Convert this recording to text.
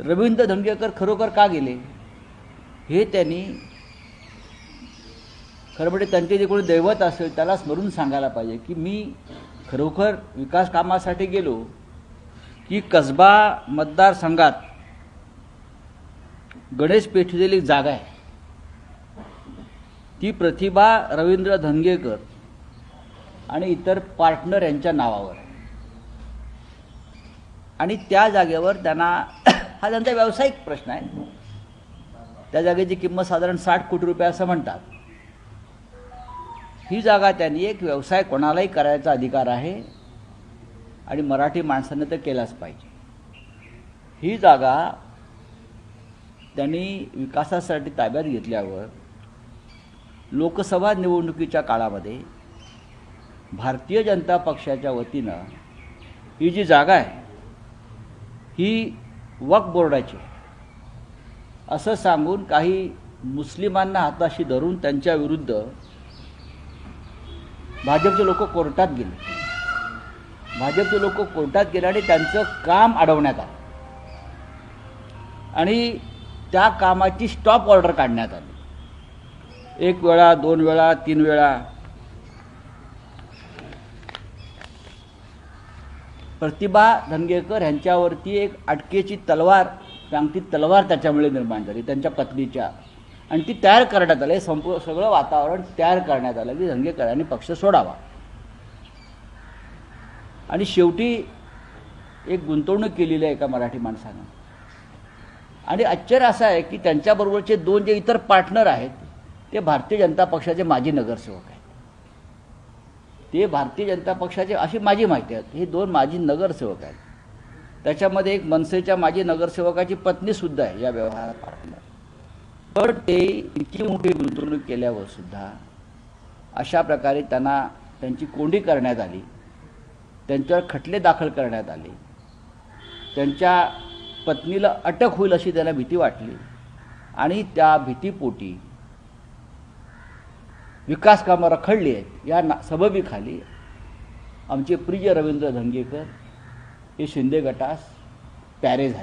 रवींद्र धंगेकर खरोखर का गेले? हे त्यांनी खरं म्हणजे त्यांचे जे कोणी दैवत असेल त्याला स्मरून सांगायला पाहिजे की मी खरोखर विकास कामासाठी गेलो की कसबा मतदारसंघात गणेश पेठलेली एक जागा आहे. ती प्रतिभा रवींद्र धनगेकर आणि इतर पार्टनर यांच्या नावावर आणि त्या जागेवर त्यांना हा त्यांचा व्यावसायिक प्रश्न आहे. त्या जागेची किंमत साधारण साठ कोटी रुपये असं म्हणतात. ही जागा त्यांनी एक व्यवसाय कोणालाही करायचा अधिकार आहे आणि मराठी माणसानं तर केलाच पाहिजे. ही जागा त्यांनी विकासासाठी ताब्यात घेतल्यावर लोकसभा निवडणुकीच्या काळामध्ये भारतीय जनता पक्षाच्या वतीनं ही जी जागा आहे ही वक्फ बोर्डाचे. असं सांगून काही मुस्लिमांना हाताशी धरून त्यांच्या विरुद्ध भाजपचे लोक कोर्टात गेले. भाजपचे लोक कोर्टात गेले आणि त्यांचं काम अडवण्यात आलं. आणि त्या कामाची स्टॉप ऑर्डर काढण्यात आली. एक वेळा दोन वेळा तीन वेळा प्रतिभा धनगेकर ह्यांच्यावरती एक अटकेची तलवार सांगती तलवार त्याच्यामुळे निर्माण झाली त्यांच्या पत्नीच्या. आणि ती तयार करण्यात आली संपूर्ण सगळं वातावरण तयार करण्यात आलं की धनगेकरांनी पक्ष सोडावा. आणि शेवटी एक गुंतवणूक केलेली आहे एका मराठी माणसानं. आणि आश्चर्य असं आहे की त्यांच्याबरोबरचे दोन जे इतर पार्टनर आहेत ते भारतीय जनता पक्षाचे माजी नगरसेवक आहेत. ते भारतीय जनता पक्षाचे अशी माझी माहिती आहेत हे दोन माजी नगरसेवक आहेत. त्याच्यामध्ये एक मनसेच्या माजी नगरसेवकाची पत्नीसुद्धा आहे या व्यवहारात पार्टनर पण ते इतकी मोठी गुंतवणूक केल्यावर सुद्धा अशा प्रकारे त्यांना त्यांची कोंडी करण्यात आली. त्यांच्यावर खटले दाखल करण्यात आले. त्यांच्या पत्नीला अटक होईल अशी त्याला भीती वाटली. आणि त्या भीतीपोटी विकास कामं रखडली आहेत. या ना सबबीखाली आमचे प्रिय रवींद्र धंगेकर हे शिंदे गटास प्यारे झाले.